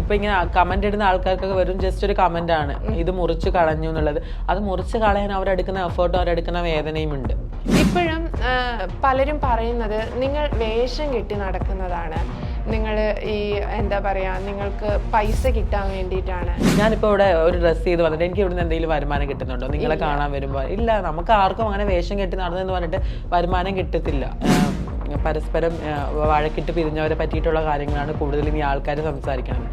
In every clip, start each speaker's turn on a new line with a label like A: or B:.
A: ഇപ്പൊ ഇങ്ങനെ കമന്റ് ഇടുന്ന ആൾക്കാർക്കൊക്കെ വെറും ജസ്റ്റ് ഒരു കമന്റ് ആണ്. ഇത് മുറിച്ച് കളഞ്ഞു എന്നുള്ളത്. അത് മുറിച്ച് കളയാൻ അവരെടുക്കുന്ന എഫേർട്ടും അവരെടുക്കുന്ന വേദനയും ഉണ്ട്.
B: ഇപ്പോഴും പലരും പറയുന്നത് നിങ്ങൾ വേഷം കെട്ടി നടക്കുന്നതാണ്. നിങ്ങൾ ഈ എന്താ പറയാ നിങ്ങൾക്ക് പൈസ കിട്ടാൻ വേണ്ടിയിട്ടാണ്.
A: ഞാനിപ്പോ ഇവിടെ ഒരു ഡ്രസ്സ് ചെയ്ത് വന്നിട്ട് എനിക്ക് ഇവിടുന്ന് എന്തെങ്കിലും വരുമാനം കിട്ടുന്നുണ്ടോ? നിങ്ങളെ കാണാൻ വരുമ്പോ? ഇല്ല നമുക്ക് ആർക്കും അങ്ങനെ വേഷം കെട്ടി നടന്നെന്ന് പറഞ്ഞിട്ട് വരുമാനം കിട്ടത്തില്ല. പരസ്പരം വഴക്കിട്ട് പിരിഞ്ഞവരെ പറ്റിയിട്ടുള്ള കാര്യങ്ങളാണ് കൂടുതലും ഈ ആൾക്കാർ സംസാരിക്കുന്നത്.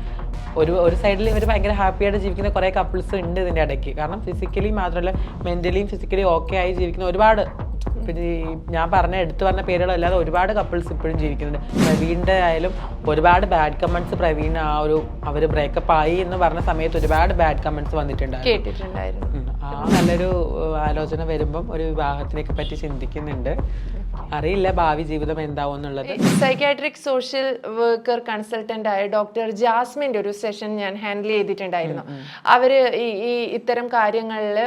A: ഒരു ഒരു സൈഡിൽ ഇവർ ഭയങ്കര ഹാപ്പി ആയിട്ട് ജീവിക്കുന്ന കുറേ കപ്പിൾസ് ഉണ്ട് ഇതിന്റെ ഇടയ്ക്ക്. കാരണം ഫിസിക്കലി മാത്രമല്ല മെന്റലിയും ഫിസിക്കലി ഓക്കെ ആയി ജീവിക്കുന്ന ഒരുപാട്. ഞാൻ പറഞ്ഞ എടുത്തു പറഞ്ഞ പേരുകളല്ലാതെ ഒരുപാട് കപ്പിൾസ് ഇപ്പോഴും ജീവിക്കുന്നുണ്ട്. പ്രവീണിന്റെ ആയാലും ഒരുപാട് ബാഡ് കമൻസ് പ്രവീൺ ആ ഒരു അവർ ബ്രേക്കപ്പ് ആയി എന്ന് പറഞ്ഞ സമയത്ത് ഒരുപാട് ബാഡ് കമൻസ് വന്നിട്ടുണ്ടായിരുന്നു. ആ നല്ലൊരു ആലോചന വരുമ്പം ഒരു വിവാഹത്തിനെയൊക്കെ പറ്റി ചിന്തിക്കുന്നുണ്ട്. അറിയില്ല ഭാവി ജീവിതം എന്താവും എന്നുള്ളത്.
B: സൈക്കാട്രിക് സോഷ്യൽ വർക്കർ കൺസൾട്ടന്റ് ആയ ഡോക്ടർ ജാസ്മിന്റെ ഒരു സെഷൻ ഞാൻ ഹാൻഡിൽ ചെയ്തിട്ടുണ്ടായിരുന്നു. അവർ ഈ ഈ ഇത്തരം കാര്യങ്ങളിൽ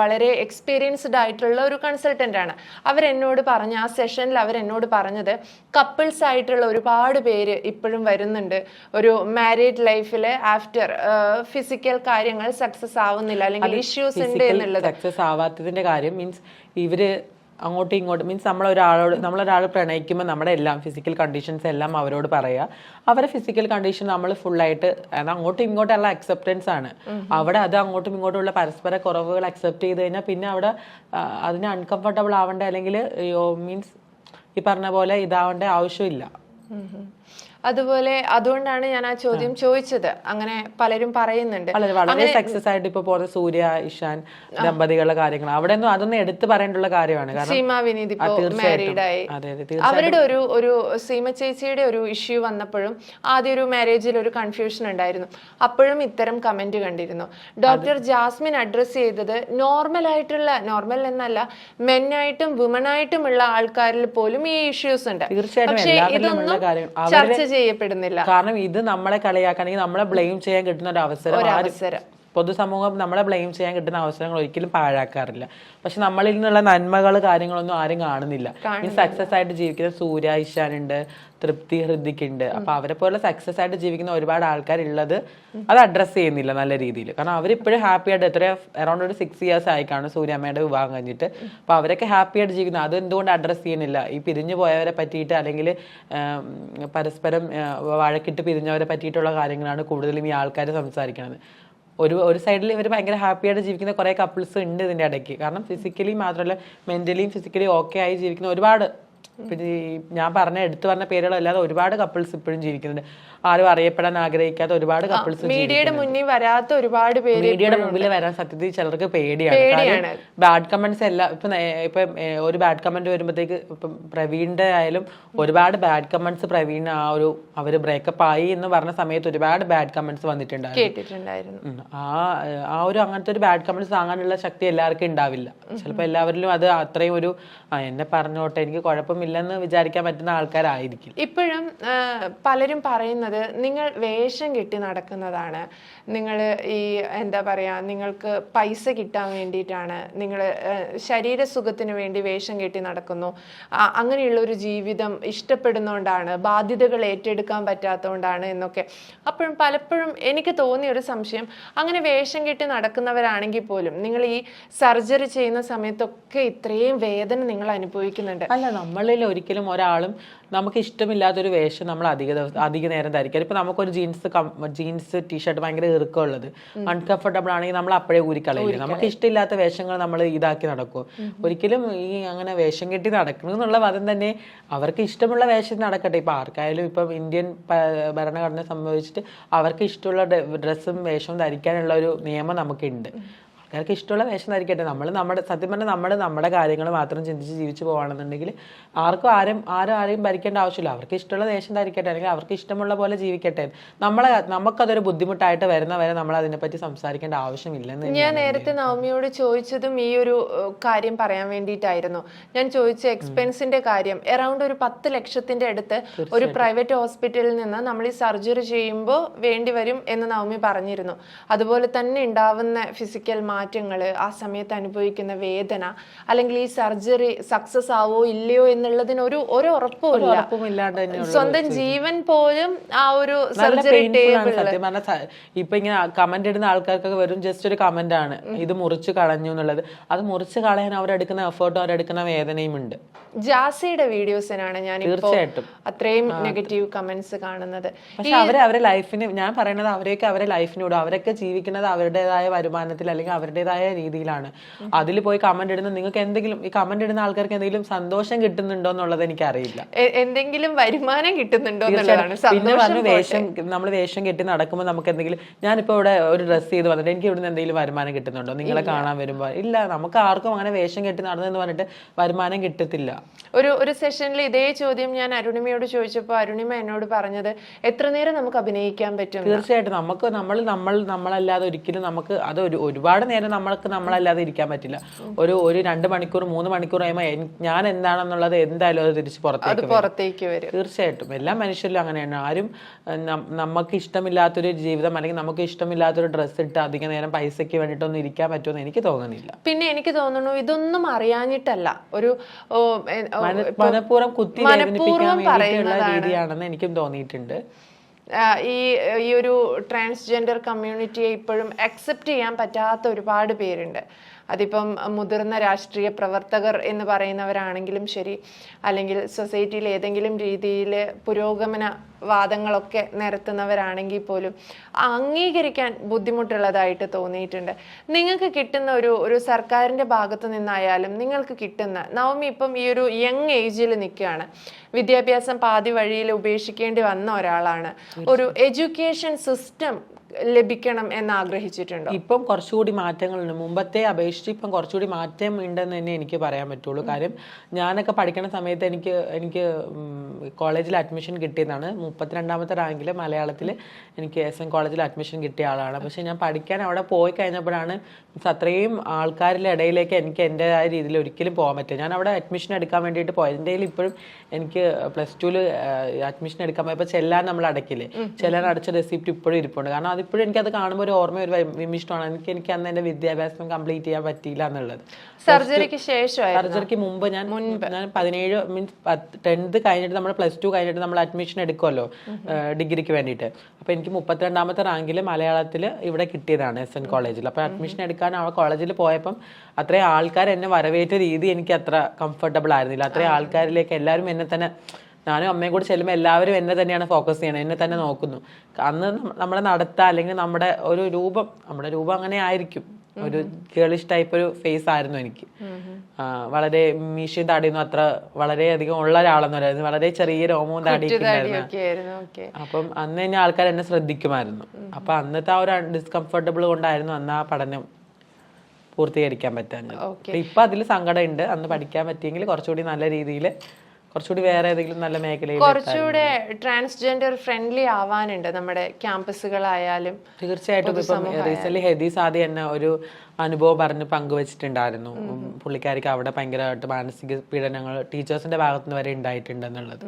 B: വളരെ എക്സ്പീരിയൻസ്ഡ് ആയിട്ടുള്ള ഒരു കൺസൾട്ടന്റ് ആണ്. അവരെന്നോട് പറഞ്ഞ ആ സെഷനിൽ അവരെന്നോട് പറഞ്ഞത് കപ്പിൾസ് ആയിട്ടുള്ള ഒരുപാട് പേര് ഇപ്പോഴും വരുന്നുണ്ട്. ഒരു മാരീഡ് ലൈഫിൽ ആഫ്റ്റർ ഫിസിക്കൽ കാര്യങ്ങൾ സക്സസ് ആവുന്നില്ല അല്ലെങ്കിൽ ഇഷ്യൂസ് ഉണ്ട് എന്നുള്ളത്.
A: സക്സസ് ആവാത്തതിന്റെ കാര്യം മീൻസ് ഇവർ അങ്ങോട്ടും ഇങ്ങോട്ടും. മീൻസ് നമ്മളൊരാളോട് നമ്മളൊരാൾ പ്രണയിക്കുമ്പോൾ നമ്മുടെ എല്ലാം ഫിസിക്കൽ കണ്ടീഷൻസ് എല്ലാം അവരോട് പറയുക അവരെ ഫിസിക്കൽ കണ്ടീഷൻ നമ്മൾ ഫുള്ളായിട്ട് അത് അങ്ങോട്ടും ഇങ്ങോട്ടുള്ള അക്സെപ്റ്റൻസ് ആണ്. അവിടെ അത് അങ്ങോട്ടും ഇങ്ങോട്ടുള്ള പരസ്പര കുറവുകൾ അക്സെപ്റ്റ് ചെയ്ത് കഴിഞ്ഞാൽ പിന്നെ അവിടെ അതിന് അൺകംഫർട്ടബിൾ ആവേണ്ട അല്ലെങ്കിൽ മീൻസ് ഈ പറഞ്ഞ പോലെ ഇതാവേണ്ട ആവശ്യമില്ല.
B: അതുപോലെ അതുകൊണ്ടാണ് ഞാൻ ആ ചോദ്യം ചോദിച്ചത്. അങ്ങനെ പലരും പറയുന്നുണ്ട്.
A: വളരെ സക്സസ് ആയിട്ട് ഇപ്പൊ പോലെ സൂര്യ ഇഷാൻ ദമ്പതികളുടെ കാര്യങ്ങൾ. അവിടെ ഒന്നും അതൊന്നും എടുത്തു പറയേണ്ടുള്ള കാര്യമാണ്.
B: സീമ വിനീത് ഇപ്പോ
A: തീർച്ചയായിട്ടും.
B: മാരീഡ് ആയി.
A: അതെ അതെ
B: അവരുടെ ഒരു ഒരു സീമ ചേച്ചിയുടെ ഒരു ഇഷ്യൂ വന്നപ്പോഴും ആദ്യ ഒരു മാരേജിൽ ഒരു കൺഫ്യൂഷൻ ഉണ്ടായിരുന്നു. അപ്പോഴും ഇത്തരം കമന്റ് കണ്ടിരുന്നു. ഡോക്ടർ ജാസ്മിൻ അഡ്രസ് ചെയ്തത് നോർമൽ ആയിട്ടുള്ള നോർമൽ എന്നല്ല മെന്നായിട്ടും വുമണായിട്ടും ഉള്ള ആൾക്കാരിൽ പോലും ഈ ഇഷ്യൂസ് ഉണ്ട്. പക്ഷേ ഇതൊന്നും ചർച്ച ചെയ്യപ്പെടുന്നില്ല.
A: കാരണം ഇത് നമ്മളെ കളിയാക്കണമെങ്കിൽ നമ്മളെ ബ്ലെയിം ചെയ്യാൻ കിട്ടുന്ന ഒരു അവസരം പൊതുസമൂഹം നമ്മളെ ബ്ലെയിം ചെയ്യാൻ കിട്ടുന്ന അവസരങ്ങൾ ഒരിക്കലും പാഴാക്കാറില്ല. പക്ഷെ നമ്മളിൽ നിന്നുള്ള നന്മകൾ കാര്യങ്ങളൊന്നും ആരും കാണുന്നില്ല. ഈ സക്സസ് ആയിട്ട് ജീവിക്കുന്ന സൂര്യ ഇഷാനുണ്ട് തൃപ്തി ഹൃദിക് ഉണ്ട്. അപ്പൊ അവരെ പോലെ സക്സസ് ആയിട്ട് ജീവിക്കുന്ന ഒരുപാട് ആൾക്കാരുള്ളത് അത് അഡ്രസ്സ് ചെയ്യുന്നില്ല നല്ല രീതിയിൽ. കാരണം അവരിപ്പോഴും ഹാപ്പി ആയിട്ട് എത്ര അറൗണ്ട് ഒരു സിക്സ് ഇയേഴ്സ് ആയി കാണും സൂര്യാമ്മയുടെ വിവാഹം കഴിഞ്ഞിട്ട്. അപ്പൊ അവരൊക്കെ ഹാപ്പി ആയിട്ട് ജീവിക്കുന്നു. അത് എന്തുകൊണ്ട് അഡ്രസ്സ് ചെയ്യുന്നില്ല? ഈ പിരിഞ്ഞു പോയവരെ പറ്റിയിട്ട് അല്ലെങ്കിൽ പരസ്പരം വഴക്കിട്ട് പിരിഞ്ഞവരെ പറ്റിയിട്ടുള്ള കാര്യങ്ങളാണ് കൂടുതലും ഈ ആൾക്കാർ സംസാരിക്കുന്നത് ഒരു ഒരു സൈഡിൽ ഇവർ ഭയങ്കര ഹാപ്പി ആയിട്ട് ജീവിക്കുന്ന കുറേ കപ്പിൾസ് ഉണ്ട് ഇതിന്റെ ഇടയ്ക്ക്. കാരണം ഫിസിക്കലി മാത്രമല്ല മെന്റലിയും ഫിസിക്കലി ഓക്കെ ആയി ജീവിക്കുന്ന ഒരുപാട് പിന്നെ ഈ ഞാൻ പറഞ്ഞ എടുത്തു പറഞ്ഞ പേരുകളല്ലാതെ ഒരുപാട് കപ്പിൾസ് ഇപ്പോഴും ജീവിക്കുന്നുണ്ട്. ആരും അറിയപ്പെടാൻ ആഗ്രഹിക്കാത്ത ഒരുപാട് കപ്പിൾസ്
B: മീഡിയയുടെ മുന്നിൽ വരാത്ത ഒരുപാട് പേര്
A: മീഡിയയുടെ മുമ്പിൽ വരാൻ സത്യത്തിൽ ചിലർക്ക് പേടിയാണ്. ബാഡ് കമന്റ്സ് എല്ലാം ഇപ്പൊ ഇപ്പൊ ഒരു ബാഡ് കമന്റ് വരുമ്പോഴത്തേക്ക് ഇപ്പം പ്രവീണിന്റെ ആയാലും ഒരുപാട് ബാഡ് കമന്റ്സ് പ്രവീൺ ആ ഒരു അവർ ബ്രേക്കപ്പ് ആയി എന്ന് പറഞ്ഞ സമയത്ത് ഒരുപാട് ബാഡ് കമന്റ്സ് വന്നിട്ടുണ്ടായിരുന്നു. ആ ആ ഒരു അങ്ങനത്തെ ഒരു ബാഡ് കമന്റ്സ് താങ്ങാനുള്ള ശക്തി എല്ലാവർക്കും ഉണ്ടാവില്ല. ചിലപ്പോൾ എല്ലാവരിലും അത് അത്രയും ഒരു എന്നെ പറഞ്ഞോട്ടെ എനിക്ക് കുഴപ്പമില്ലെന്ന് വിചാരിക്കാൻ പറ്റുന്ന ആൾക്കാരായിരിക്കും.
B: ഇപ്പോഴും പലരും പറയുന്നത് നിങ്ങൾ വേഷം കെട്ടി നടക്കുന്നതാണ്. നിങ്ങൾ ഈ എന്താ പറയാ നിങ്ങൾക്ക് പൈസ കിട്ടാൻ വേണ്ടിയിട്ടാണ്. നിങ്ങൾ ശരീരസുഖത്തിന് വേണ്ടി വേഷം കെട്ടി നടക്കുന്നു. അങ്ങനെയുള്ള ഒരു ജീവിതം ഇഷ്ടപ്പെടുന്നതുകൊണ്ടാണ് ബാധ്യതകൾ ഏറ്റെടുക്കാൻ പറ്റാത്തതുകൊണ്ടാണ് എന്നൊക്കെ. അപ്പോഴും പലപ്പോഴും എനിക്ക് തോന്നിയ ഒരു സംശയം അങ്ങനെ വേഷം കെട്ടി നടക്കുന്നവരാണെങ്കിൽ പോലും നിങ്ങൾ ഈ സർജറി ചെയ്യുന്ന സമയത്തൊക്കെ ഇത്രയും വേദന നിങ്ങൾ അനുഭവിക്കുന്നുണ്ട്.
A: അല്ല നമ്മളിൽ ഒരിക്കലും ഒരാളും നമുക്ക് ഇഷ്ടമില്ലാത്തൊരു വേഷം നമ്മൾ അധിക അധിക നേരം ധരിക്കുക ഇപ്പൊ നമുക്കൊരു ജീൻസ് ജീൻസ് ടീഷർട്ട് ഭയങ്കര ഇറുക്കമുള്ളത് അൺകംഫർട്ടബിൾ ആണെങ്കിൽ നമ്മൾ അപ്പോഴേ ഊരിക്കളയില്ല നമുക്ക് ഇഷ്ടമില്ലാത്ത വേഷങ്ങൾ നമ്മൾ ഇതാക്കി നടക്കും ഒരിക്കലും ഈ അങ്ങനെ വേഷം കെട്ടി നടക്കണം എന്നുള്ള പദം തന്നെ അവർക്ക് ഇഷ്ടമുള്ള വേഷം നടക്കട്ടെ. ഇപ്പൊ ആർക്കായാലും ഇപ്പം ഇന്ത്യൻ ഭരണഘടന സംബന്ധിച്ചിട്ട് അവർക്ക് ഇഷ്ടമുള്ള ഡ്രസ്സും വേഷവും ധരിക്കാനുള്ള ഒരു നിയമം നമുക്കുണ്ട്. ആൾക്കാർക്ക് ഇഷ്ടമുള്ള വേഷം ധരിക്കട്ടെ നമ്മൾ നമ്മുടെ സത്യം പറഞ്ഞാൽ നമ്മൾ നമ്മുടെ കാര്യങ്ങൾ മാത്രം ചിന്തിച്ച് ജീവിച്ചു പോകണമെന്നുണ്ടെങ്കിൽ ആർക്കും ആരും ആരും ആരെയും ഭരിക്കേണ്ട ആവശ്യമില്ല. അവർക്ക് ഇഷ്ടമുള്ള വേഷം ധരിക്കട്ടെ. അല്ലെങ്കിൽ അവർക്ക് ഇഷ്ടമുള്ള പോലെ ജീവിക്കട്ടെ. നമ്മളെ നമുക്കതൊരു ബുദ്ധിമുട്ടായിട്ട് വരുന്ന വരെ നമ്മൾ അതിനെപ്പറ്റി സംസാരിക്കേണ്ട ആവശ്യമില്ലെന്ന്
B: ഞാൻ നേരത്തെ നവമിയോട് ചോദിച്ചതും ഈ ഒരു കാര്യം പറയാൻ വേണ്ടിയിട്ടായിരുന്നു. ഞാൻ ചോദിച്ച എക്സ്പെൻസിന്റെ കാര്യം. എറൗണ്ട് ഒരു പത്ത് ലക്ഷത്തിന്റെ അടുത്ത് ഒരു പ്രൈവറ്റ് ഹോസ്പിറ്റലിൽ നിന്ന് നമ്മൾ ഈ സർജറി ചെയ്യുമ്പോൾ വേണ്ടിവരും എന്ന് നവമി പറഞ്ഞിരുന്നു. അതുപോലെ തന്നെ ഉണ്ടാവുന്ന ഫിസിക്കൽ മാറ്റങ്ങൾ ആ സമയത്ത് അനുഭവിക്കുന്ന വേദന അല്ലെങ്കിൽ ഈ സർജറി സക്സസ് ആവോ ഇല്ലയോ എന്നുള്ളതിന് ഒരു ഒരു ഉറപ്പും ഇല്ല
A: ഉറപ്പും ഇല്ലാണ്ട് തന്നെയുള്ള
B: സ്വന്തം ജീവൻ പോലും ആ ഒരു സർജറി
A: ഇപ്പൊ ഇങ്ങനെ കമന്റ് ഇടുന്ന ആൾക്കാർക്കൊക്കെ വരും ജസ്റ്റ് ഒരു കമന്റ് ആണ്. ഇത് മുറിച്ച് കളഞ്ഞു എന്നുള്ളത്. അത് മുറിച്ച് കളയാൻ അവരെടുക്കുന്ന എഫേർട്ടും അവരെടുക്കുന്ന വേദനയും ഉണ്ട്.
B: ജാസിയുടെ വീഡിയോസിനാണ് ഞാൻ
A: തീർച്ചയായിട്ടും.
B: അത്രയും നെഗറ്റീവ് കമന്റ്സ് കാണുന്നത്.
A: പക്ഷെ അവരെ അവരെ ലൈഫിന് ഞാൻ പറയുന്നത് അവരെയൊക്കെ അവരെ ലൈഫിനോട് അവരൊക്കെ ജീവിക്കുന്നത് അവരുടേതായ വരുമാനത്തിൽ അല്ലെങ്കിൽ അവരുടേതായ രീതിയിലാണ്. അതിൽ പോയി കമന്റ് ഇടുന്ന നിങ്ങൾക്ക് എന്തെങ്കിലും ഈ കമന്റ് ഇടുന്ന ആൾക്കാർക്ക് എന്തെങ്കിലും സന്തോഷം കിട്ടുന്നുണ്ടോ എന്നുള്ളത് എനിക്ക്
B: അറിയില്ല എന്തെങ്കിലും വരുമാനം കിട്ടുന്നുണ്ടോ എന്നുള്ളതാണ്.
A: പിന്നെ പറഞ്ഞു വേഷം നമ്മൾ വേഷം കെട്ടി നടക്കുമ്പോൾ നമുക്ക് എന്തെങ്കിലും ഞാനിപ്പോ ഇവിടെ ഒരു ഡ്രസ്സ് ചെയ്ത് വന്നിട്ട് എനിക്ക് ഇവിടുന്ന് എന്തെങ്കിലും വരുമാനം കിട്ടുന്നുണ്ടോ? നിങ്ങളെ കാണാൻ വരുമ്പോൾ ഇല്ല നമുക്ക് ആർക്കും അങ്ങനെ വേഷം കെട്ടി നടന്നെന്ന് പറഞ്ഞിട്ട് വരുമാനം കിട്ടത്തില്ല.
B: ഒരു ഒരു സെഷനിൽ ഇതേ ചോദ്യം ഞാൻ അരുണിമയോട് ചോദിച്ചപ്പോൾ അരുണിമ എന്നോട് പറഞ്ഞത് എത്ര നേരം നമുക്ക് അഭിനയിക്കാൻ പറ്റും?
A: തീർച്ചയായിട്ടും. നമുക്ക് നമ്മൾ നമ്മൾ നമ്മളല്ലാതെ ഒരിക്കലും നമുക്ക് അത് ഒരു ഒരുപാട് നേരം നമ്മൾക്ക് നമ്മളല്ലാതെ ഇരിക്കാൻ പറ്റില്ല. ഒരു ഒരു രണ്ട് മണിക്കൂർ മൂന്ന് മണിക്കൂർ കഴിയുമ്പോൾ ഞാൻ എന്താണെന്നുള്ളത് എന്തായാലും അത് തിരിച്ച് പുറത്തേക്ക് വരും.
B: പുറത്തേക്ക് വരും.
A: തീർച്ചയായിട്ടും. എല്ലാ മനുഷ്യരിലും അങ്ങനെയാണ്. ആരും നമുക്ക് ഇഷ്ടമില്ലാത്തൊരു ജീവിതം അല്ലെങ്കിൽ നമുക്ക് ഇഷ്ടമില്ലാത്തൊരു ഡ്രസ്സ് ഇട്ട് അധിക നേരം പൈസയ്ക്ക് വേണ്ടിയിട്ടൊന്നും ഇരിക്കാൻ പറ്റുമെന്ന് എനിക്ക് തോന്നുന്നില്ല.
B: പിന്നെ എനിക്ക് തോന്നുന്നു ഇതൊന്നും അറിയാഞ്ഞിട്ടല്ല. ഒരു
A: മനഃപൂർവം കുത്തി രീതിയാണെന്ന് എനിക്കും തോന്നിയിട്ടുണ്ട്.
B: ഈ ഈ ഒരു ട്രാൻസ്ജെൻഡർ കമ്മ്യൂണിറ്റിയെ ഇപ്പോഴും അക്സെപ്റ്റ് ചെയ്യാൻ പറ്റാത്ത ഒരുപാട് പേരുണ്ട്. അതിപ്പം മുതിർന്ന രാഷ്ട്രീയ പ്രവർത്തകർ എന്ന് പറയുന്നവരാണെങ്കിലും ശരി അല്ലെങ്കിൽ സൊസൈറ്റിയിൽ ഏതെങ്കിലും രീതിയിൽ പുരോഗമന വാദങ്ങളൊക്കെ നിരത്തുന്നവരാണെങ്കിൽ പോലും അംഗീകരിക്കാൻ ബുദ്ധിമുട്ടുള്ളതായിട്ട് തോന്നിയിട്ടുണ്ട്. നിങ്ങൾക്ക് കിട്ടുന്ന ഒരു ഒരു സർക്കാരിന്റെ ഭാഗത്തു നിന്നായാലും നിങ്ങൾക്ക് കിട്ടുന്ന നവമി ഇപ്പം ഈ ഒരു യങ് ഏജിൽ നിൽക്കുകയാണ്. വിദ്യാഭ്യാസം പാതി വഴിയിൽ ഉപേക്ഷിക്കേണ്ടി വന്ന ഒരാളാണ്. ഒരു എഡ്യൂക്കേഷൻ സിസ്റ്റം ലഭിക്കണം എന്ന് ആഗ്രഹിച്ചിട്ടുണ്ടോ
A: ഇപ്പം കുറച്ചുകൂടി മാറ്റങ്ങളുണ്ട്. മുമ്പത്തെ അപേക്ഷിച്ച് ഇപ്പം കുറച്ചുകൂടി മാറ്റം ഉണ്ടെന്ന് തന്നെ എനിക്ക് പറയാൻ പറ്റുള്ളൂ. കാര്യം ഞാനൊക്കെ പഠിക്കുന്ന സമയത്ത് എനിക്ക് എനിക്ക് കോളേജിൽ അഡ്മിഷൻ കിട്ടിയതാണ്. മുപ്പത്തിരണ്ടാമത്തെ റാങ്കിൽ മലയാളത്തിൽ എനിക്ക് എസ് എൻ കോളേജിൽ അഡ്മിഷൻ കിട്ടിയ ആളാണ്. പക്ഷേ ഞാൻ പഠിക്കാൻ അവിടെ പോയി കഴിഞ്ഞപ്പോഴാണ് അത്രയും ആൾക്കാരുടെ ഇടയിലേക്ക് എനിക്ക് എന്റെതായ രീതിയിൽ ഒരിക്കലും പോകാൻ പറ്റില്ല. ഞാൻ അവിടെ അഡ്മിഷൻ എടുക്കാൻ വേണ്ടിയിട്ട് പോയത്. എന്റെ ഇപ്പോഴും എനിക്ക് പ്ലസ് ടുവിൽ അഡ്മിഷൻ എടുക്കാൻ പോയപ്പോൾ ചെല്ലാൻ നമ്മൾ അടക്കില്ലേ ചെല്ലാൻ അടച്ച റെസിപ്റ്റ് ഇപ്പോഴും ഇരിപ്പുണ്ട്. കാരണം അതിപ്പോഴും എനിക്കത് കാണുമ്പോൾ ഒരു ഓർമ്മ ഒരു വിമിഷ്ടമാണ്. എനിക്ക് എനിക്ക് അന്ന് എന്റെ വിദ്യാഭ്യാസം കംപ്ലീറ്റ് ചെയ്യാൻ പറ്റിയില്ല എന്നുള്ളത്.
B: സർജറിക്ക് ശേഷം
A: സർജറിക്ക് മുമ്പ് ഞാൻ ഞാൻ പതിനേഴ് മീൻസ് ടെൻത്ത് കഴിഞ്ഞിട്ട് നമ്മൾ പ്ലസ് ടു കഴിഞ്ഞിട്ട് നമ്മൾ അഡ്മിഷൻ എടുക്കുമല്ലോ ഡിഗ്രിക്ക് വേണ്ടിയിട്ട്. അപ്പോൾ എനിക്ക് മുപ്പത്തിരണ്ടാമത്തെ റാങ്കിൽ മലയാളത്തിൽ ഇവിടെ കിട്ടിയതാണ് എസ് എൻ കോളേജിൽ. അപ്പോൾ അഡ്മിഷൻ എടുക്കാൻ ആ കോളേജിൽ പോയപ്പം അത്രയും ആൾക്കാർ എന്നെ വരവേറ്റ രീതി എനിക്ക് അത്ര കംഫർട്ടബിൾ ആയിരുന്നില്ല. അത്രയും ആൾക്കാരിലേക്ക് എല്ലാവരും എന്നെ തന്നെ ഞാനും അമ്മയും കൂടി ചെല്ലുമ്പോൾ എല്ലാവരും എന്നെ തന്നെയാണ് ഫോക്കസ് ചെയ്യണത് എന്നെ തന്നെ നോക്കുന്നു. അന്ന് നമ്മളെ നമ്മുടെ നടത്ത അല്ലെങ്കിൽ നമ്മുടെ ഒരു രൂപം നമ്മുടെ രൂപം അങ്ങനെ ആയിരിക്കും. ഒരു ഗേളിഷ് ടൈപ്പ് ഒരു ഫേസ് ആയിരുന്നു എനിക്ക്. വളരെ മീശയും താടിയൊന്നും അത്ര വളരെയധികം ഉള്ള ഒരാളെന്ന് പറയുന്നത് വളരെ ചെറിയ രോമവും താടിയൊക്കെ അപ്പം അന്ന് തന്നെ ആൾക്കാർ എന്നെ ശ്രദ്ധിക്കുമായിരുന്നു. അപ്പൊ അന്നത്തെ ആ ഒരു ഡിസ്കംഫർട്ടബിൾ കൊണ്ടായിരുന്നു അന്ന് ആ പഠനം പൂർത്തീകരിക്കാൻ പറ്റാഞ്ഞത്. ഇപ്പൊ അതിൽ സങ്കടമുണ്ട് അന്ന് പഠിക്കാൻ പറ്റിയെങ്കിൽ കുറച്ചുകൂടി നല്ല രീതിയിൽ കുറച്ചുകൂടി വേറെ ഏതെങ്കിലും നല്ല മേഖലയിൽ
B: കുറച്ചുകൂടെ ട്രാൻസ്ജെൻഡർ ഫ്രണ്ട്ലി ആവാനുണ്ട് നമ്മുടെ ക്യാമ്പസുകളായാലും
A: തീർച്ചയായിട്ടും. ഇപ്പം റീസെന്റ് ഹെദീസ് ആദ്യം എന്നെ ഒരു അനുഭവം പറഞ്ഞ് പങ്കുവച്ചിട്ടുണ്ടായിരുന്നു. പുള്ളിക്കാരിക്ക് അവിടെ ഭയങ്കരമായിട്ട് മാനസിക പീഡനങ്ങൾ ടീച്ചേഴ്സിന്റെ ഭാഗത്തുനിന്ന് വരെ ഉണ്ടായിട്ടുണ്ടെന്നുള്ളത്.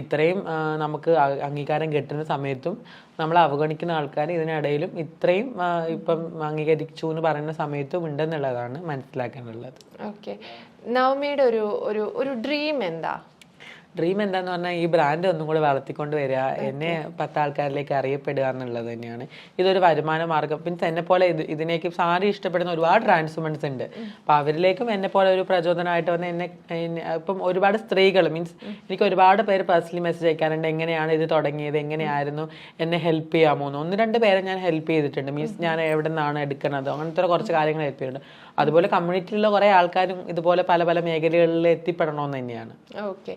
A: ഇത്രയും നമുക്ക് അംഗീകാരം കിട്ടുന്ന സമയത്തും നമ്മൾ അവഗണിക്കുന്ന ആൾക്കാർ ഇതിനിടയിലും ഇത്രയും ഇപ്പം അംഗീകരിച്ചു എന്ന് പറയുന്ന സമയത്തും ഉണ്ടെന്നുള്ളതാണ് മനസ്സിലാക്കാനുള്ളത്.
B: ഓക്കെ നവമിയുടെ ഒരു ഒരു ഒരു ഡ്രീം എന്താ?
A: ഡ്രീം എന്താന്ന് പറഞ്ഞാൽ ഈ ബ്രാൻഡ് ഒന്നും കൂടെ വളർത്തിക്കൊണ്ട് വരിക. എന്നെ പത്ത് ആൾക്കാരിലേക്ക് അറിയപ്പെടുക എന്നുള്ളത് തന്നെയാണ്. ഇതൊരു വരുമാന മാർഗം പിന്നെ എന്നെ പോലെ ഇത് ഇതിനേക്ക് സാരി ഇഷ്ടപ്പെടുന്ന ഒരുപാട് ട്രാൻസ്വുമൻസ് ഉണ്ട്. അപ്പൊ അവരിലേക്കും എന്നെ പോലെ ഒരു പ്രചോദനമായിട്ട് വന്ന് എന്നെ ഇപ്പം ഒരുപാട് സ്ത്രീകൾ മീൻസ് എനിക്ക് ഒരുപാട് പേര് പേഴ്സണലി മെസ്സേജ് അയക്കാറുണ്ട് എങ്ങനെയാണ് ഇത് തുടങ്ങിയത്? എങ്ങനെയായിരുന്നു? എന്നെ ഹെൽപ്പ് ചെയ്യാമോ എന്ന് ഒന്ന് രണ്ട് പേരെ ഞാൻ ഹെൽപ്പ് ചെയ്തിട്ടുണ്ട്. മീൻസ് ഞാൻ എവിടെ നിന്നാണ് എടുക്കുന്നത്? അങ്ങനത്തെ കുറച്ച് കാര്യങ്ങൾ ഹെൽപ്പ് ചെയ്യുന്നുണ്ട്. അതുപോലെ കമ്മ്യൂണിറ്റിയിലുള്ള കുറേ ആൾക്കാരും ഇതുപോലെ പല പല മേഖലകളിൽ എത്തിപ്പെടണമെന്ന് തന്നെയാണ്.
B: ഓക്കെ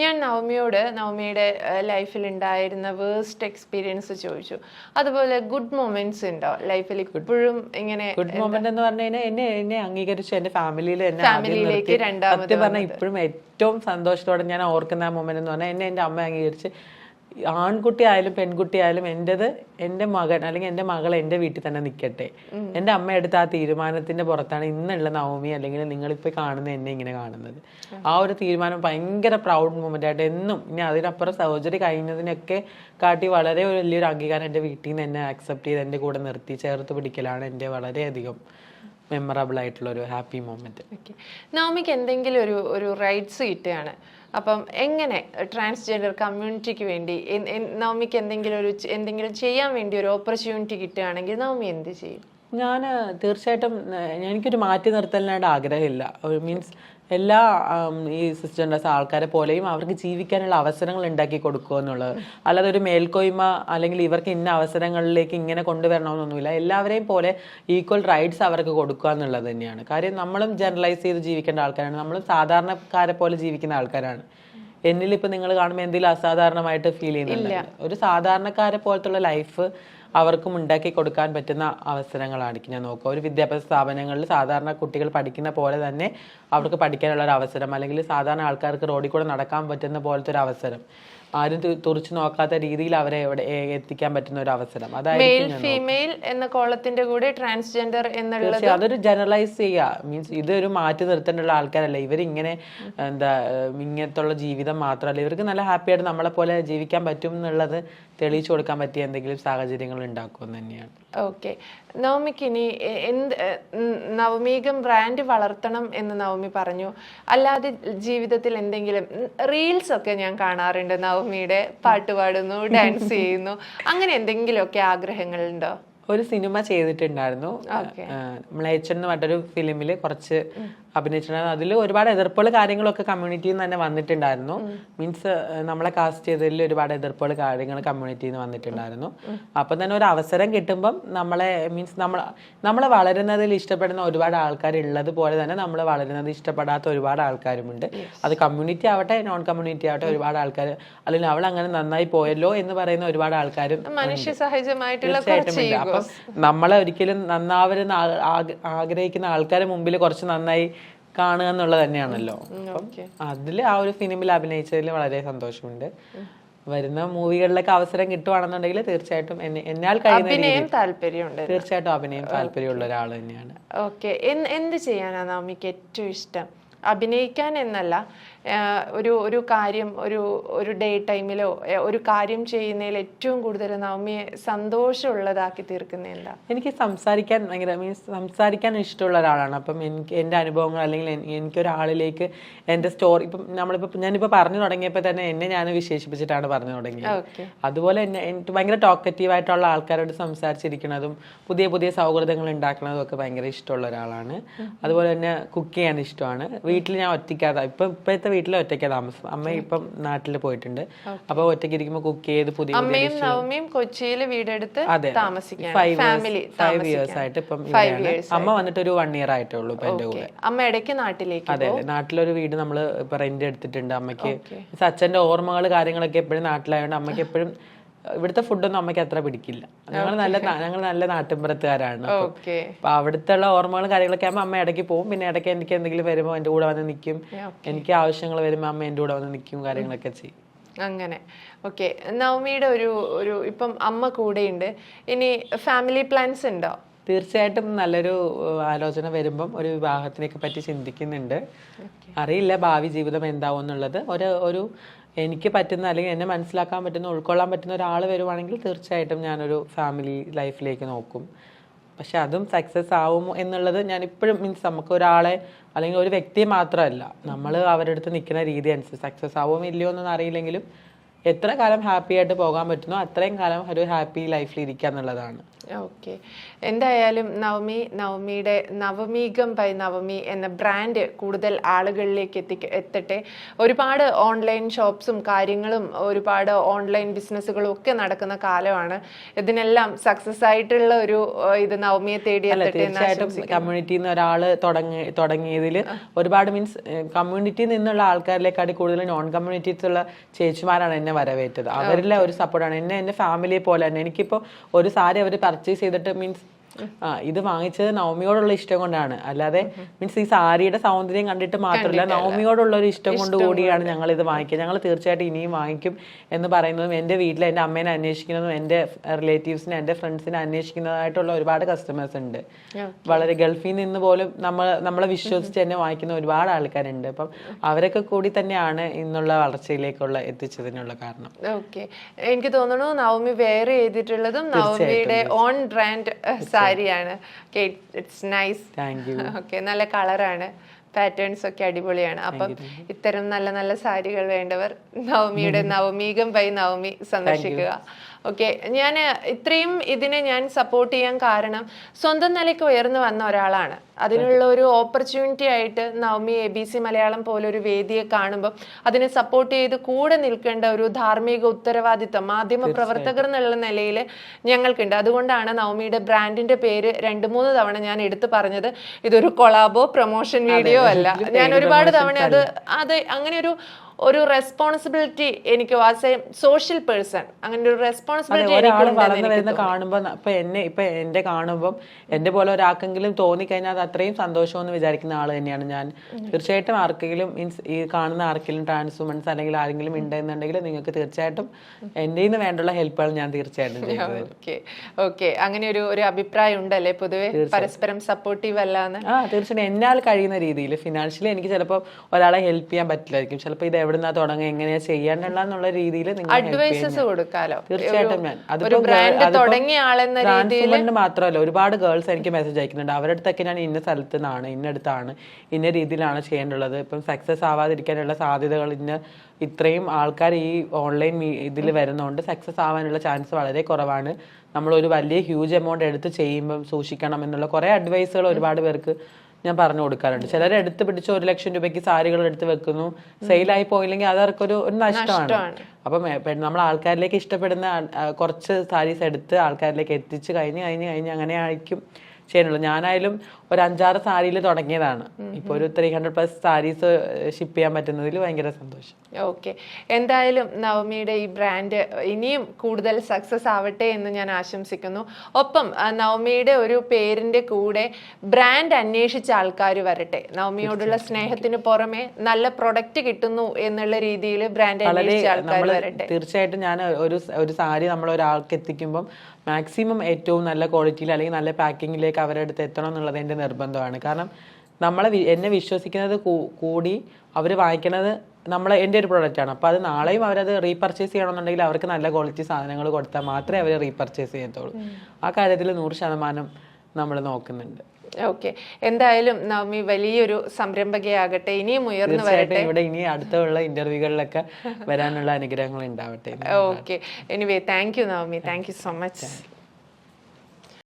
B: ഞാൻ നവമിയോട് നവമിയുടെ ലൈഫിൽ ഉണ്ടായിരുന്ന വേസ്റ്റ് എക്സ്പീരിയൻസ് ചോദിച്ചു. അതുപോലെ ഗുഡ് മൊമെന്റ്സ് ഉണ്ടോ ലൈഫിൽ ഇപ്പോഴും ഇങ്ങനെ
A: ഗുഡ് മൊമെന്റ് എന്ന് പറഞ്ഞു കഴിഞ്ഞാൽ എന്നെ എന്നെ അംഗീകരിച്ചു എന്റെ ഫാമിലിയിൽ എന്നെ
B: ഫാമിലിയിലേക്ക്
A: രണ്ടാമത്തെ
B: രണ്ടാമത്
A: പറഞ്ഞാൽ ഇപ്പോഴും ഏറ്റവും സന്തോഷത്തോടെ ഞാൻ ഓർക്കുന്ന ആ മൊമെന്റ് എന്ന് പറഞ്ഞാൽ എന്നെ എന്റെ അമ്മ അംഗീകരിച്ച് ആൺകുട്ടി ആയാലും പെൺകുട്ടി ആയാലും എന്റെത് എന്റെ മകൻ അല്ലെങ്കിൽ എന്റെ മകൾ എന്റെ വീട്ടിൽ തന്നെ നിൽക്കട്ടെ എന്റെ അമ്മ എടുത്ത ആ തീരുമാനത്തിന്റെ പുറത്താണ് ഇന്നുള്ള നവമി അല്ലെങ്കിൽ നിങ്ങളിപ്പോൾ കാണുന്ന എന്നെ ഇങ്ങനെ കാണുന്നത്. ആ ഒരു തീരുമാനം ഭയങ്കര പ്രൗഡ് മൂമെന്റ് ആയിട്ട് എന്നും ഇനി അതിനപ്പുറം സർജറി കഴിഞ്ഞതിനൊക്കെ കാട്ടി വളരെ വലിയൊരു അംഗീകാരം എന്റെ വീട്ടിൽ നിന്ന് എന്നെ ആക്സെപ്റ്റ് ചെയ്ത് എന്റെ കൂടെ നിർത്തി ചേർത്ത് പിടിക്കലാണ് എന്റെ വളരെയധികം മെമ്മറബിൾ ആയിട്ടുള്ള ഒരു ഹാപ്പി മൊമെന്റ്
B: ഓക്കെ നവമിക്ക് എന്തെങ്കിലും ഒരു ഒരു റൈറ്റ്സ് കിട്ടുകയാണ്. അപ്പം എങ്ങനെ ട്രാൻസ്ജെൻഡർ കമ്മ്യൂണിറ്റിക്ക് വേണ്ടി നവമിക്ക് എന്തെങ്കിലും ഒരു എന്തെങ്കിലും ചെയ്യാൻ വേണ്ടി ഒരു ഓപ്പർച്യൂണിറ്റി കിട്ടുകയാണെങ്കിൽ നവമി എന്ത് ചെയ്യും?
A: ഞാൻ തീർച്ചയായിട്ടും എനിക്കൊരു മാറ്റി നിർത്തലിനായിട്ട് ആഗ്രഹമില്ല. മീൻസ് എല്ലാ ഈ സിസ്റ്റേഴ്സ് ആൾക്കാരെ പോലെയും അവർക്ക് ജീവിക്കാനുള്ള അവസരങ്ങൾ ഉണ്ടാക്കി കൊടുക്കുക എന്നുള്ളത്. അല്ലാതെ ഒരു മേൽക്കോയ്മ അല്ലെങ്കിൽ ഇവർക്ക് ഇന്ന അവസരങ്ങളിലേക്ക് ഇങ്ങനെ കൊണ്ടുവരണമെന്നൊന്നുമില്ല. എല്ലാവരെയും പോലെ ഈക്വൽ റൈറ്റ്സ് അവർക്ക് കൊടുക്കുക എന്നുള്ളത് തന്നെയാണ്. കാര്യം നമ്മളും ജനറലൈസ് ചെയ്ത് ജീവിക്കേണ്ട ആൾക്കാരാണ്. നമ്മളും സാധാരണക്കാരെ പോലെ ജീവിക്കുന്ന ആൾക്കാരാണ്. എന്നിൽ ഇപ്പൊ നിങ്ങൾ കാണുമ്പോൾ എന്തെങ്കിലും അസാധാരണമായിട്ട് ഫീൽ ചെയ്യുന്നില്ല ഒരു സാധാരണക്കാരെ പോലത്തുള്ള ലൈഫ് അവർക്കും ഉണ്ടാക്കി കൊടുക്കാൻ പറ്റുന്ന അവസരങ്ങളായിരിക്കും ഞാൻ നോക്കുക. ഒരു വിദ്യാഭ്യാസ സ്ഥാപനങ്ങളിൽ സാധാരണ കുട്ടികൾ പഠിക്കുന്ന പോലെ തന്നെ അവർക്ക് പഠിക്കാനുള്ള ഒരു അവസരം അല്ലെങ്കിൽ സാധാരണ ആൾക്കാർക്ക് റോഡിൽ കൂടെ നടക്കാൻ പറ്റുന്ന പോലത്തെ ഒരു അവസരം. ആരും തുറച്ചു നോക്കാത്ത രീതിയിൽ അവരെ എവിടെ എത്തിക്കാൻ പറ്റുന്ന ഒരു അവസരം. അതായത്
B: മെയിൽ ഫീമെയിൽ എന്ന കോളത്തിന്റെ കൂടെ ട്രാൻസ്ജെൻഡർ എന്നുള്ളത്
A: അതൊരു ജനറലൈസ് ചെയ്യുക മീൻസ് ഇതൊരു മാറ്റി നിർത്തേണ്ടുള്ള ആൾക്കാരല്ല. ഇവരിങ്ങനെ എന്താ ഇങ്ങനത്തുള്ള ജീവിതം മാത്രമല്ല. ഇവർക്ക് നല്ല ഹാപ്പി ആയിട്ട് നമ്മളെ പോലെ ജീവിക്കാൻ പറ്റും എന്നുള്ളത് തെളിയിച്ചു കൊടുക്കാൻ പറ്റിയ എന്തെങ്കിലും സാഹചര്യങ്ങൾ ഉണ്ടാക്കുമെന്ന് തന്നെയാണ്.
B: ഓക്കെ നവമിക്ക് ഇനി എന്ത് നവമീകം ബ്രാൻഡ് വളർത്തണം എന്ന് നവമി പറഞ്ഞു. അല്ലാതെ ജീവിതത്തിൽ എന്തെങ്കിലും റീൽസ് ഒക്കെ ഞാൻ കാണാറുണ്ട് നവമിയുടെ പാട്ട് പാടുന്നു ഡാൻസ് ചെയ്യുന്നു. അങ്ങനെ എന്തെങ്കിലുമൊക്കെ ആഗ്രഹങ്ങളുണ്ടോ?
A: ഒരു സിനിമ ചെയ്തിട്ടുണ്ടായിരുന്നു.
B: നമ്മളെ
A: എച്ച് എന്ന് പറഞ്ഞൊരു ഫിലിമിൽ കുറച്ച് അഭിനയിച്ചിട്ടുണ്ടായിരുന്നു. അതിൽ ഒരുപാട് എതിർപ്പുകൾ കാര്യങ്ങളൊക്കെ കമ്മ്യൂണിറ്റിയിൽ നിന്ന് തന്നെ വന്നിട്ടുണ്ടായിരുന്നു. മീൻസ് നമ്മളെ കാസ്റ്റ് ചെയ്തതിൽ ഒരുപാട് എതിർപ്പുകൾ കാര്യങ്ങൾ കമ്മ്യൂണിറ്റിയിൽ നിന്ന് വന്നിട്ടുണ്ടായിരുന്നു. അപ്പം തന്നെ ഒരു അവസരം കിട്ടുമ്പം നമ്മളെ മീൻസ് നമ്മൾ നമ്മളെ വളരുന്നതിൽ ഇഷ്ടപ്പെടുന്ന ഒരുപാട് ആൾക്കാർ ഉള്ളതുപോലെ തന്നെ നമ്മൾ വളരുന്നത് ഇഷ്ടപ്പെടാത്ത ഒരുപാട് ആൾക്കാരുമുണ്ട്. അത് കമ്മ്യൂണിറ്റി ആവട്ടെ നോൺ കമ്മ്യൂണിറ്റി ആവട്ടെ ഒരുപാട് ആൾക്കാർ അല്ലെങ്കിൽ അവൾ അങ്ങനെ നന്നായി പോയല്ലോ എന്ന് പറയുന്ന ഒരുപാട് ആൾക്കാരും
B: മനുഷ്യ സഹജമായിട്ടുള്ള.
A: അപ്പം നമ്മളെ ഒരിക്കലും നന്നാവരുന്ന ആഗ്രഹിക്കുന്ന ആൾക്കാരെ മുമ്പിൽ കുറച്ച് നന്നായി കാണുക എന്നുള്ളത് തന്നെയാണല്ലോ. അതിൽ ആ ഒരു സിനിമയിൽ അഭിനയിച്ചതിൽ വളരെ സന്തോഷമുണ്ട്. വരുന്ന മൂവികളിലൊക്കെ അവസരം കിട്ടുവാണെന്നുണ്ടെങ്കിൽ തീർച്ചയായിട്ടും എന്നാൽ
B: അഭിനയം താല്പര്യമുണ്ട്.
A: തീർച്ചയായിട്ടും അഭിനയം താല്പര്യമുള്ള ഒരാൾ തന്നെയാണ്.
B: ഓക്കെ. എന്ത് ചെയ്യാനാ നമുക്ക് ഏറ്റവും ഇഷ്ടം? അഭിനയിക്കാൻ എന്നല്ല ഒരു ഒരു കാര്യം ഒരു ഒരു ഡേ ടൈമിലോ ഒരു കാര്യം ചെയ്യുന്നതിൽ ഏറ്റവും കൂടുതൽ നവമിയെ സന്തോഷമുള്ളതാക്കി തീർക്കുന്ന എന്താ?
A: എനിക്ക് സംസാരിക്കാൻ ഭയങ്കര മീൻസ് സംസാരിക്കാൻ ഇഷ്ടമുള്ള ഒരാളാണ്. അപ്പം എനിക്ക് എന്റെ അനുഭവങ്ങൾ അല്ലെങ്കിൽ എനിക്കൊരാളിലേക്ക് എന്റെ സ്റ്റോറി ഇപ്പം നമ്മളിപ്പോൾ ഞാനിപ്പോൾ പറഞ്ഞു തുടങ്ങിയപ്പോൾ തന്നെ എന്നെ ഞാൻ വിശേഷിപ്പിച്ചിട്ടാണ് പറഞ്ഞു തുടങ്ങിയത്. അതുപോലെ തന്നെ എനിക്ക് ഭയങ്കര ടോക്കറ്റീവ് ആയിട്ടുള്ള ആൾക്കാരോട് സംസാരിച്ചിരിക്കുന്നതും പുതിയ പുതിയ സൗഹൃദങ്ങൾ ഉണ്ടാക്കുന്നതും ഒക്കെ ഭയങ്കര ഇഷ്ടമുള്ള ഒരാളാണ്. അതുപോലെ തന്നെ കുക്ക് ചെയ്യാൻ ഇഷ്ടമാണ്. വീട്ടിൽ ഞാൻ ഒറ്റയ്ക്കാതെ ഇപ്പം ഇപ്പോഴത്തെ വീട്ടിൽ ഒറ്റയ്ക്ക താമസം. അമ്മ ഇപ്പം നാട്ടിൽ പോയിട്ടുണ്ട്. അപ്പൊ ഒറ്റയ്ക്ക് ഇരിക്കുമ്പോൾ കുക്ക് ചെയ്ത് പുതിയ
B: അമ്മയും നവമയും കൊച്ചിയിൽ വീടെടുത്ത്
A: ഫൈവ് ഇയേഴ്സ് ആയിട്ട് ഇപ്പം അമ്മ വന്നിട്ട് ഒരു വൺ ഇയർ ആയിട്ടേ ഉള്ളൂ ഇപ്പൊ എന്റെ കൂടെ.
B: അമ്മ ഇടയ്ക്ക് നാട്ടിലേക്ക്
A: അതെ അതെ. നാട്ടിലൊരു വീട് നമ്മൾ ഇപ്പൊ റെന്റ് എടുത്തിട്ടുണ്ട് അമ്മയ്ക്ക്. അച്ഛന്റെ ഓർമ്മകൾ കാര്യങ്ങളൊക്കെ എപ്പോഴും നാട്ടിലായതുകൊണ്ട് അമ്മയ്ക്ക് എപ്പോഴും ഇവിടുത്തെ ഫുഡൊന്നും അമ്മയ്ക്ക് അത്ര പിടിക്കില്ല. ഞങ്ങൾ നല്ല ഞങ്ങൾ നല്ല നാട്ടിൻപുറത്തുകാരാണ് അപ്പം അവിടുത്തെ ഉള്ള ഓർമ്മകളും കാര്യങ്ങളൊക്കെ ആകുമ്പോൾ അമ്മ ഇടയ്ക്ക് പോകും പിന്നെ ഇടയ്ക്ക് എനിക്ക് എന്തെങ്കിലും വരുമ്പോൾ എന്റെ കൂടെ വന്ന് നിൽക്കും എനിക്ക് ആവശ്യങ്ങൾ വരുമ്പോൾ അമ്മ എന്റെ കൂടെ വന്ന് നിൽക്കും കാര്യങ്ങളൊക്കെ ചെയ്യും.
B: അങ്ങനെ. ഓക്കെ. നവമിയുടെ ഒരു ഒരു ഇപ്പം അമ്മ കൂടെയുണ്ട്. ഇനി ഫാമിലി പ്ലാൻസ് ഉണ്ടോ?
A: തീർച്ചയായിട്ടും നല്ലൊരു ആലോചന വരുമ്പം ഒരു വിവാഹത്തിനെയൊക്കെ പറ്റി ചിന്തിക്കുന്നുണ്ട്. അറിയില്ല ഭാവി ജീവിതം എന്താവും എന്നുള്ളത് ഒരു ഒരു എനിക്ക് പറ്റുന്ന അല്ലെങ്കിൽ എന്നെ മനസ്സിലാക്കാൻ പറ്റുന്ന ഉൾക്കൊള്ളാൻ പറ്റുന്ന ഒരാൾ വരുവാണെങ്കിൽ തീർച്ചയായിട്ടും ഞാനൊരു ഫാമിലി ലൈഫിലേക്ക് നോക്കും. പക്ഷെ അതും സക്സസ് ആവുമോ എന്നുള്ളത് ഞാൻ ഇപ്പോഴും മീൻസ് നമുക്ക് ഒരാളെ അല്ലെങ്കിൽ ഒരു വ്യക്തിയെ മാത്രമല്ല. നമ്മൾ അവരുടെ അടുത്ത് നിൽക്കുന്ന രീതി അനുസരിച്ച് സക്സസ് ആവുമോ ഇല്ലയോ എന്നൊന്നും അറിയില്ലെങ്കിലും എത്ര കാലം ഹാപ്പി ആയിട്ട് പോകാൻ പറ്റുന്നോ അത്രയും കാലം ഒരു ഹാപ്പി ലൈഫിൽ ഇരിക്കുക എന്നുള്ളതാണ്.
B: ഓക്കെ എന്തായാലും നവമി നവമിയുടെ നവമീകം ബൈ നവമി എന്ന ബ്രാൻഡ് കൂടുതൽ ആളുകളിലേക്ക് എത്തി എത്തട്ടെ. ഒരുപാട് ഓൺലൈൻ ഷോപ്സും കാര്യങ്ങളും ഒരുപാട് ഓൺലൈൻ ബിസിനസ്സുകളും ഒക്കെ നടക്കുന്ന കാലമാണ്. ഇതിനെല്ലാം സക്സസ് ആയിട്ടുള്ള ഒരു ഇത് നവമിയെ തേടി
A: കമ്മ്യൂണിറ്റിന്ന്
B: എത്തട്ടെ
A: തീർച്ചയായിട്ടും കമ്മ്യൂണിറ്റിയിൽ നിന്ന് ഒരാൾ തുടങ്ങി തുടങ്ങിയതിൽ ഒരുപാട് മീൻസ് കമ്മ്യൂണിറ്റിയിൽ നിന്നുള്ള ആൾക്കാരിലേക്കാട്ടി കൂടുതൽ നോൺ കമ്മ്യൂണിറ്റീസുള്ള ചേച്ചിമാരാണ് എന്നെ വരവേറ്റത്. അവരിലെ ഒരു സപ്പോർട്ടാണ് എന്നെ എന്റെ ഫാമിലിയെ പോലെ തന്നെ. എനിക്കിപ്പോൾ ഒരു സാരി അവർ പർച്ചേസ് ചെയ്തിട്ട് മീൻസ് ആ ഇത് വാങ്ങിച്ചത് നവമിയോടുള്ള ഇഷ്ടം കൊണ്ടാണ്. അല്ലാതെ മീൻസ് ഈ സാരിയുടെ സൗന്ദര്യം കണ്ടിട്ട് മാത്രമല്ല നവമിയോടുള്ള ഒരു ഇഷ്ടം കൊണ്ട് കൂടിയാണ് ഞങ്ങൾ ഇത് വാങ്ങിക്കുക. ഞങ്ങൾ തീർച്ചയായിട്ടും ഇനിയും വാങ്ങിക്കും എന്ന് പറയുന്നതും എന്റെ വീട്ടിൽ എന്റെ അമ്മേനെ അന്വേഷിക്കുന്നതും എന്റെ റിലേറ്റീവ്സിനെ എന്റെ ഫ്രണ്ട്സിനെ അന്വേഷിക്കുന്നതായിട്ടുള്ള ഒരുപാട് കസ്റ്റമേഴ്സ് ഉണ്ട്. വളരെ ഗൾഫിൽ നിന്ന് പോലും നമ്മൾ നമ്മളെ വിശ്വസിച്ച് തന്നെ വാങ്ങിക്കുന്ന ഒരുപാട് ആൾക്കാരുണ്ട്. അപ്പം അവരൊക്കെ കൂടി തന്നെയാണ് ഇന്നുള്ള വളർച്ചയിലേക്കുള്ള എത്തിച്ചതിനുള്ള കാരണം.
B: ഓക്കെ. എനിക്ക് തോന്നുന്നു നവമി വേറെ ചെയ്തിട്ടുള്ളതും നവമിയുടെ ഓൺ ബ്രാൻഡ് സാരിയാണ്. ഇറ്റ്സ് നൈസ് ഓക്കെ നല്ല കളറാണ്. പാറ്റേൺസ് ഒക്കെ അടിപൊളിയാണ്. അപ്പം ഇത്തരം നല്ല നല്ല സാരികൾ വേണ്ടവർ നവമിയുടെ നവമീകം ബൈ നവമി സന്ദർശിക്കുക. ഓക്കെ ഞാൻ ഇത്രയും ഇതിനെ ഞാൻ സപ്പോർട്ട് ചെയ്യാൻ കാരണം സ്വന്തം നിലയ്ക്ക് ഉയർന്നു വന്ന ഒരാളാണ്. അതിനുള്ള ഒരു ഓപ്പർച്യൂണിറ്റി ആയിട്ട് Navami A B C Malayalam പോലൊരു വേദിയെ കാണുമ്പോൾ അതിനെ സപ്പോർട്ട് ചെയ്ത് കൂടെ നിൽക്കേണ്ട ഒരു ധാർമ്മിക ഉത്തരവാദിത്തം മാധ്യമ പ്രവർത്തകർ എന്നുള്ള നിലയിൽ ഞങ്ങൾക്കുണ്ട്. അതുകൊണ്ടാണ് നവമിയുടെ ബ്രാൻഡിന്റെ പേര് രണ്ട് മൂന്ന് തവണ ഞാൻ എടുത്തു പറഞ്ഞത്. ഇതൊരു കൊളാബോ പ്രൊമോഷൻ വീഡിയോ അല്ല. ഞാൻ ഒരുപാട് തവണ അത് അത് അങ്ങനെ ഒരു ഒരു റെസ്പോൺസിബിലിറ്റി എനിക്ക് എ സോഷ്യൽ പേഴ്സൺ അങ്ങനെ ഒരു റെസ്പോൺസിബിലിറ്റി
A: ഒരാൾ വളർന്നു വരുന്ന കാണുമ്പോൾ ഇപ്പൊ എന്നെ ഇപ്പൊ എന്റെ കാണുമ്പോൾ എന്റെ പോലെ ഒരാൾക്കെങ്കിലും തോന്നിക്കഴിഞ്ഞാൽ അത് അത്രയും സന്തോഷം എന്ന് വിചാരിക്കുന്ന ആൾ തന്നെയാണ് ഞാൻ. തീർച്ചയായിട്ടും ആർക്കെങ്കിലും മീൻസ് ഈ കാണുന്ന ആർക്കെങ്കിലും ട്രാൻസ് വുമൻസ് അല്ലെങ്കിൽ ആരെങ്കിലും ഉണ്ടെന്നുണ്ടെങ്കിൽ നിങ്ങൾക്ക് തീർച്ചയായിട്ടും എന്റെ നിന്ന് വേണ്ടുള്ള ഹെൽപ്പുകൾ ഞാൻ തീർച്ചയായിട്ടും
B: ഓക്കെ അങ്ങനെ ഒരു ഒരു അഭിപ്രായം ഉണ്ടല്ലേ? പൊതുവെ പരസ്പരം സപ്പോർട്ടീവ് അല്ലാന്ന്.
A: ആ തീർച്ചയായിട്ടും. എന്നാൽ കഴിയുന്ന രീതിയിൽ ഫിനാൻഷ്യലി എനിക്ക് ചിലപ്പോൾ ഒരാളെ ഹെൽപ്പ് ചെയ്യാൻ പറ്റില്ലായിരിക്കും. ചിലപ്പോൾ ഇത് എവിടുന്നാ തുടങ്ങുക എങ്ങനെയാ ചെയ്യാനുള്ള എന്നുള്ള രീതിയിൽ നിങ്ങൾ
B: അഡ്വൈസസ് കൊടുക്കാലോ?
A: തീർച്ചയായിട്ടും ഞാൻ.
B: തുടങ്ങിയ ആളെന്ന
A: ട്രാൻസ്ഫോമറിന് മാത്രമല്ല ഒരുപാട് ഗേൾസ് എനിക്ക് മെസ്സേജ് അയക്കുന്നുണ്ട്. അവരുടെ അടുത്തൊക്കെ ഞാൻ ഇന്ന സ്ഥലത്ത് നിന്നാണ് ഇന്നടുത്താണ് ഇന്ന രീതിയിലാണ് ചെയ്യേണ്ടുള്ളത് ഇപ്പം സക്സസ് ആവാതിരിക്കാനുള്ള സാധ്യതകൾ ഇന്ന ഇത്രയും ആൾക്കാർ ഈ ഓൺലൈൻ ഇതിൽ വരുന്നതുകൊണ്ട് സക്സസ് ആവാനുള്ള ചാൻസ് വളരെ കുറവാണ്. നമ്മൾ ഒരു വലിയ ഹ്യൂജ് എമൗണ്ട് എടുത്ത് ചെയ്യുമ്പം സൂക്ഷിക്കണം എന്നുള്ള കുറേ അഡ്വൈസുകൾ ഒരുപാട് പേർക്ക് ഞാൻ പറഞ്ഞു കൊടുക്കാറുണ്ട്. ചിലർ എടുത്ത് പിടിച്ച് ഒരു ലക്ഷം രൂപയ്ക്ക് സാരികൾ എടുത്ത് വെക്കുന്നു. സെയിലായി പോയില്ലെങ്കിൽ അത് അവർക്കൊരു ഒരു നഷ്ടമാണ്. അപ്പം നമ്മൾ ആൾക്കാരിലേക്ക് ഇഷ്ടപ്പെടുന്ന കുറച്ച് സാരീസ് എടുത്ത് ആൾക്കാരിലേക്ക് എത്തിച്ച് കഴിഞ്ഞ് കഴിഞ്ഞ് കഴിഞ്ഞ് അങ്ങനെ ആയിരിക്കും ചെയ്യാനുള്ളൂ ഞാനായാലും ഒരു അഞ്ചാറ് സാരിയിൽ തുടങ്ങിയതാണ്. ഇപ്പോൾ ഒരു three hundred plus saris ship ചെയ്യാൻ പറ്റുന്നതിൽ ഭയങ്കര സന്തോഷം.
B: ഓക്കെ എന്തായാലും നവമിയുടെ ഈ ബ്രാൻഡ് ഇനിയും കൂടുതൽ സക്സസ് ആവട്ടെ എന്ന് ഞാൻ ആശംസിക്കുന്നു. ഒപ്പം നവമിയുടെ ഒരു പേരിന്റെ കൂടെ ബ്രാൻഡ് അന്വേഷിച്ച ആൾക്കാർ വരട്ടെ. നവമിയോടുള്ള സ്നേഹത്തിന് പുറമെ നല്ല പ്രൊഡക്റ്റ് കിട്ടുന്നു എന്നുള്ള രീതിയിൽ ബ്രാൻഡ് അന്വേഷിച്ച ആൾക്കാർ വരട്ടെ.
A: തീർച്ചയായിട്ടും ഞാൻ ഒരു ഒരു സാരി നമ്മൾ ഒരാൾക്ക് എത്തിക്കുമ്പം മാക്സിമം ഏറ്റവും നല്ല ക്വാളിറ്റിയിൽ അല്ലെങ്കിൽ നല്ല പാക്കിങ്ങിലേക്ക് അവരുടെ അടുത്ത് എത്തണം എന്നുള്ളത് എന്റെ നിർബന്ധമാണ്. കാരണം നമ്മളെ എന്നെ വിശ്വസിക്കുന്നത് കൂടി അവർ വാങ്ങിക്കുന്നത് നമ്മൾ എന്റെ ഒരു പ്രൊഡക്റ്റാണ് അപ്പോൾ അത് നാളെയും അവരത് റീപർച്ചേസ് ചെയ്യണമെന്നുണ്ടെങ്കിൽ അവർക്ക് നല്ല ക്വാളിറ്റി സാധനങ്ങൾ കൊടുത്താൽ മാത്രമേ അവർ റീപർച്ചേസ് ചെയ്യത്തുള്ളൂ. ആ കാര്യത്തിൽ നൂറ് ശതമാനം നമ്മൾ നോക്കുന്നുണ്ട്.
B: ഓക്കെ. എന്തായാലും നവമി വലിയൊരു സംരംഭകയാകട്ടെ ഇനിയും ഉയർന്നു വരട്ടെ.
A: ഇവിടെ ഇനി അടുത്തുള്ള ഇന്റർവ്യൂകളിലൊക്കെ വരാനുള്ള അനുഗ്രഹങ്ങൾ ഉണ്ടാവട്ടെ.
B: Okay. Anyway thank you Navami. Thank you so much